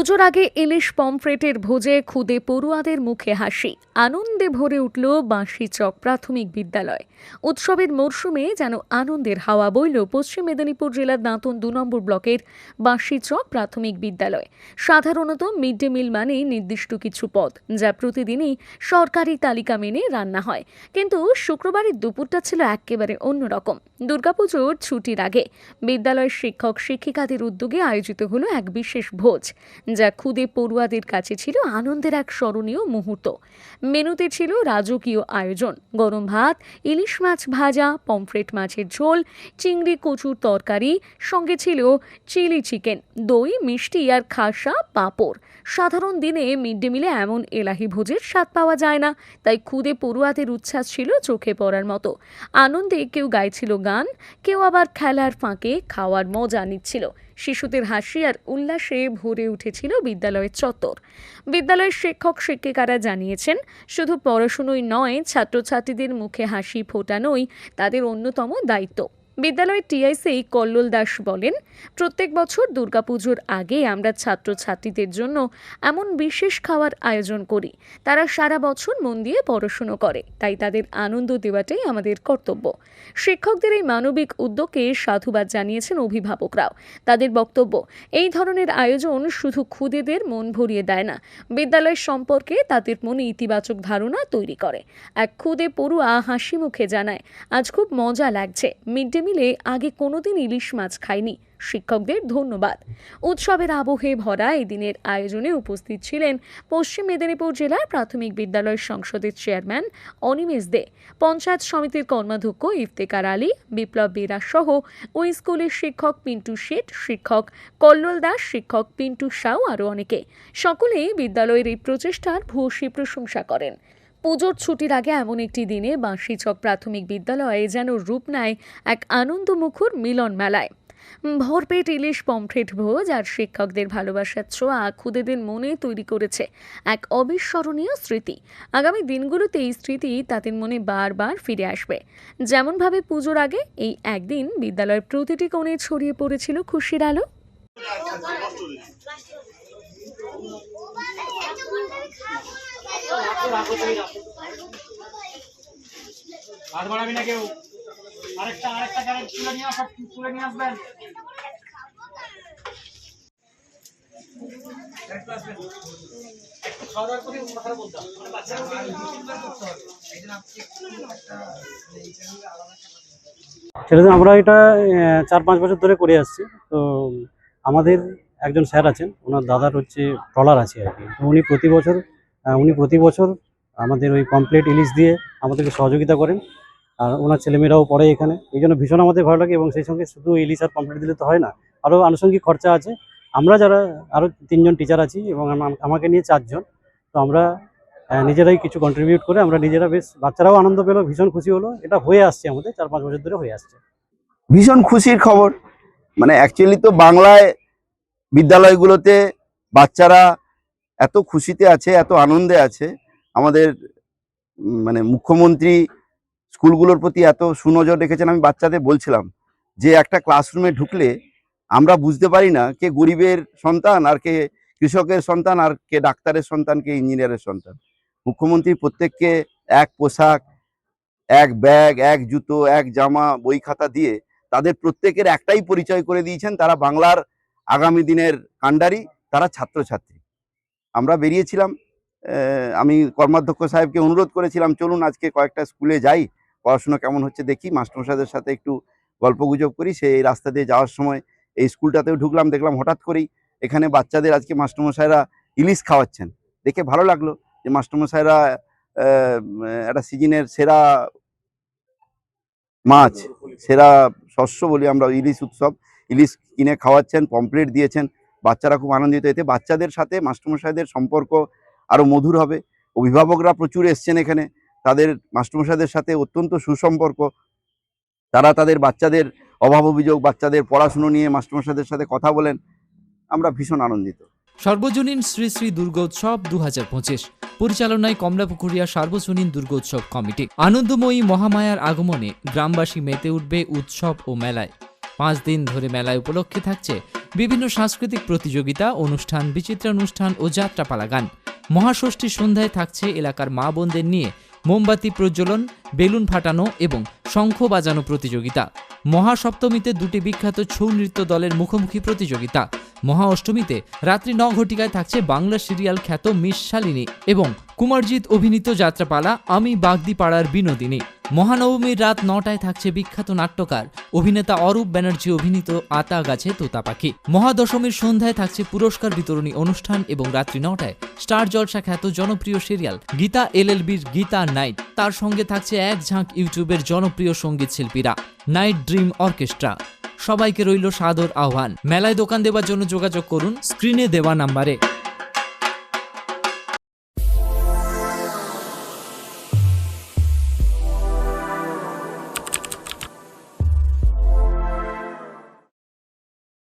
পুজোর আগে ইলিশ পমফ্রেটের ভোজে খুদে পড়ুয়াদের মুখে হাসি। আনন্দে ভরে উঠল বাঁশি চক প্রাথমিক বিদ্যালয়। উৎসবের মরশুমে যেন আনন্দের হাওয়া বইল পশ্চিম মেদিনীপুর জেলার দাঁতন দু নম্বর ব্লকের বাঁশি চক প্রাথমিক বিদ্যালয়। সাধারণত মিড ডে মিল মানেই নির্দিষ্ট কিছু পদ, যা প্রতিদিনই সরকারি তালিকা মেনে রান্না হয়। কিন্তু শুক্রবারের দুপুরটা ছিল একেবারে অন্যরকম। দুর্গাপুজোর ছুটির আগে বিদ্যালয়ের শিক্ষক শিক্ষিকাদের উদ্যোগে আয়োজিত হলো এক বিশেষ ভোজ। যা খুদে পড়ুয়াদের কাছে ছিল আনন্দের এক স্মরণীয় মুহূর্ত। মেনুতে ছিল রাজকীয় আয়োজন। গরম ভাত, ইলিশ মাছ ভাজা, পমফ্রেট মাছের ঝোল, চিংড়ি কচুর তরকারি, সঙ্গে ছিল চিলি চিকেন, দই, মিষ্টি আর খাসা পাঁপড়। সাধারণ দিনে মিড ডে মিলে এমন এলাহি ভোজের স্বাদ পাওয়া যায় না, তাই খুদে পড়ুয়াদের উচ্ছ্বাস ছিল চোখে পড়ার মতো। আনন্দে কেউ গাইছিল গান, কেউ আবার খেলার ফাঁকে খাওয়ার মজা নিচ্ছিল। শিশুদের হাসি আর উল্লাসে ভরে উঠেছিল বিদ্যালয়ের চত্বর। বিদ্যালয়ের শিক্ষক, শিক্ষিকারা জানিয়েছেন, শুধু পড়াশুনোই নয়, ছাত্রছাত্রীদের মুখে হাসি ফোটানোই তাদের অন্যতম দায়িত্ব। বিদ্যালয়ের টিআইসি কল্লোল দাস বলেন, প্রত্যেক বছর দুর্গাপুজোর আগে আমরা ছাত্রছাত্রীদের জন্য এমন বিশেষ খাওয়ার আয়োজন করি। তারা সারা বছর মন দিয়ে পড়াশুনো করে। তাই তাদের আনন্দ দেওয়াটাই আমাদের কর্তব্য। শিক্ষকদের এই মানবিক উদ্যোগকে সাধুবাদ জানিয়েছেন অভিভাবকরাও। তাদের বক্তব্য, এই ধরনের আয়োজন শুধু খুদেদের মন ভরিয়ে দেয় না, বিদ্যালয় সম্পর্কে তাদের মনে ইতিবাচক ধারণা তৈরি করে। এক খুদে পড়ুয়া হাসি মুখে জানায়, আজ খুব মজা লাগছে। মিড ডে মিলে আগে কোনোদিন ইলিশ মাছ খাইনি। শিক্ষকদের ধন্যবাদ। উৎসবের আবহে ভরা এই দিনের আয়োজনে উপস্থিত ছিলেন পশ্চিম মেদিনীপুর জেলার প্রাথমিক বিদ্যালয় সংসদের চেয়ারম্যান অনিমেষ দে, পঞ্চায়েত সমিতির কর্মাধ্যক্ষ ইফতেকার আলী, বিপ্লব বেরা সহ ওই স্কুলের শিক্ষক পিন্টু শেঠ, শিক্ষক কল্লোল দাস, শিক্ষক পিন্টু সাউ আরও অনেকে। সকলেই বিদ্যালয়ের এই প্রচেষ্টার ভূয়সী প্রশংসা করেন। পুজোর ছুটির আগে এমন একটি দিনে বাঁশিচক প্রাথমিক বিদ্যালয়ে যেন রূপ নেয় এক আনন্দমুখর মিলন মেলায়। ভরপেট ইলিশ পমফ্রেট ভোজ আর শিক্ষকদের ভালোবাসার ছোঁয়া খুদেদের মনে তৈরি করেছে এক অবিস্মরণীয় স্মৃতি। আগামী দিনগুলোতে এই স্মৃতি তাদের মনে বারবার ফিরে আসবে। যেমনভাবে পুজোর আগে এই একদিন বিদ্যালয়ের প্রতিটি কোণে ছড়িয়ে পড়েছিল খুশির আলো। হাত বাড়াবি না কেউ? আরেকটা আরেকটা তুলে নিয়ে তুলে নিয়ে আসবেন। আমরা এটা চার পাঁচ বছর ধরে করে আসছি। তো আমাদের একজন স্যার আছেন, ওনার দাদার হচ্ছে ট্রলার আছে আর কি। উনি প্রতি বছর উনি প্রতি বছর আমাদের ওই কমপ্লিট ইলিশ দিয়ে আমাদেরকে সহযোগিতা করেন। আর ওনার ছেলেমেয়েরাও পড়ে এখানে। এই জন্য ভীষণ আমাদের ভালো লাগে এবং সেই সঙ্গে শুধু ইলিশ আর কমপ্লিট দিলে তো হয় না, আরও আনুষঙ্গিক খরচা আছে। আমরা যারা আরও তিনজন টিচার আছি এবং আমাকে নিয়ে চারজন, তো আমরা নিজেরাই কিছু কন্ট্রিবিউট করে আমরা নিজেরা বেশ বাচ্চারাও আনন্দ পেল, ভীষণ খুশি হলো। এটা হয়ে আসছে আমাদের, চার পাঁচ বছর ধরে হয়ে আসছে। ভীষণ খুশির খবর। মানে অ্যাকচুয়ালি তো বাংলায় বিদ্যালয়গুলোতে বাচ্চারা এত খুশিতে আছে, এত আনন্দে আছে, আমাদের মানে মুখ্যমন্ত্রী স্কুলগুলোর প্রতি এত সুনজর রেখেছেন, আমি বাচ্চাদের বলছিলাম যে একটা ক্লাসরুমে ঢুকলে আমরা বুঝতে পারি না কে গরিবের সন্তান আর কে কৃষকের সন্তান আর কে ডাক্তারের সন্তান, কে ইঞ্জিনিয়ারের সন্তান। মুখ্যমন্ত্রী প্রত্যেককে এক পোশাক, এক ব্যাগ, এক জুতো, এক জামা, বই খাতা দিয়ে তাদের প্রত্যেকের একটাই পরিচয় করে দিয়েছেন, তারা বাংলার আগামী দিনের কাণ্ডারি তারা ছাত্রছাত্রী। আমরা বেরিয়েছিলাম আমি কর্মাধ্যক্ষ সাহেবকে অনুরোধ করেছিলাম, চলুন আজকে কয়েকটা স্কুলে যাই, পড়াশোনা কেমন হচ্ছে দেখি, মাস্টারমশাইদের সাথে একটু গল্পগুজব করি, সেই রাস্তা দিয়ে যাওয়ার সময় এই স্কুলটাতেও ঢুকলাম, দেখলাম হঠাৎ করেই এখানে বাচ্চাদের আজকে মাস্টারমশাইরা ইলিশ খাওয়াচ্ছেন। দেখে ভালো লাগল যে মাস্টারমশাইরা একটা সিজনের সেরা মাছ, সেরা শস্য বলি আমরা, ইলিশ উৎসব, ইলিশ কিনে খাওয়াচ্ছেন পমপ্লেট দিয়েছেন বাচ্চারা খুব আনন্দিত এতে বাচ্চাদের সাথে মাস্টারমশাইদের সম্পর্ক আরও মধুর হবে। অভিভাবকরা প্রচুর এসছেন এখানে। তাদের মাস্টারমশাইদের সাথে অত্যন্ত সুসম্পর্ক। তারা তাদের বাচ্চাদের অভাব অভিযোগ, বাচ্চাদের পড়াশুনো নিয়ে মাস্টারমশাইদের সাথে কথা বলেন। আমরা ভীষণ আনন্দিত। সর্বজনীন শ্রী শ্রী দুর্গোৎসব দু হাজার পঁচিশ। পরিচালনায় কমলাপুকুরিয়া সার্বজনীন দুর্গোৎসব কমিটি। আনন্দময়ী মহামায়ার আগমনে গ্রামবাসী মেতে উঠবে উৎসব ও মেলায়। পাঁচ দিন ধরে মেলায় উপলক্ষে থাকছে বিভিন্ন সাংস্কৃতিক প্রতিযোগিতা, অনুষ্ঠান, বিচিত্রানুষ্ঠান ও যাত্রাপালা গান মহাষষ্ঠী সন্ধ্যায় থাকছে এলাকার মা বোনদের নিয়ে মোমবাতি প্রজ্বলন, বেলুন ফাটানো এবং শঙ্খ বাজানো প্রতিযোগিতা। মহাসপ্তমীতে দুটি বিখ্যাত ছৌ নৃত্য দলের মুখোমুখি প্রতিযোগিতা। মহা অষ্টমীতে রাত্রি ন ঘটিকায় থাকছে বাংলা সিরিয়াল খ্যাত মিস শালিনী এবং কুমারজিৎ অভিনীত যাত্রাপালা আমি বাগদি পাড়ার বিনোদিনী। মহানবমীর রাত নটায় থাকছে বিখ্যাত নাট্যকার, অভিনেতা অরূপ ব্যানার্জি অভিনীত আতা গাছে তোতা পাখি। মহাদশমীর সন্ধ্যায় থাকছে পুরস্কার বিতরণী অনুষ্ঠান এবং রাত্রি নটায় স্টার জলসা খ্যাত জনপ্রিয় সিরিয়াল গীতা এলএলবির গীতা নাইট। তার সঙ্গে থাকছে এক ঝাঁক ইউটিউবের জনপ্রিয় সংগীত শিল্পীরা, নাইট ড্রিম অর্কেস্ট্রা। সবাইকে রইল সাদর আহ্বান। মেলায় দোকান দেওয়ার জন্য যোগাযোগ করুন স্ক্রিনে দেওয়া নাম্বারে।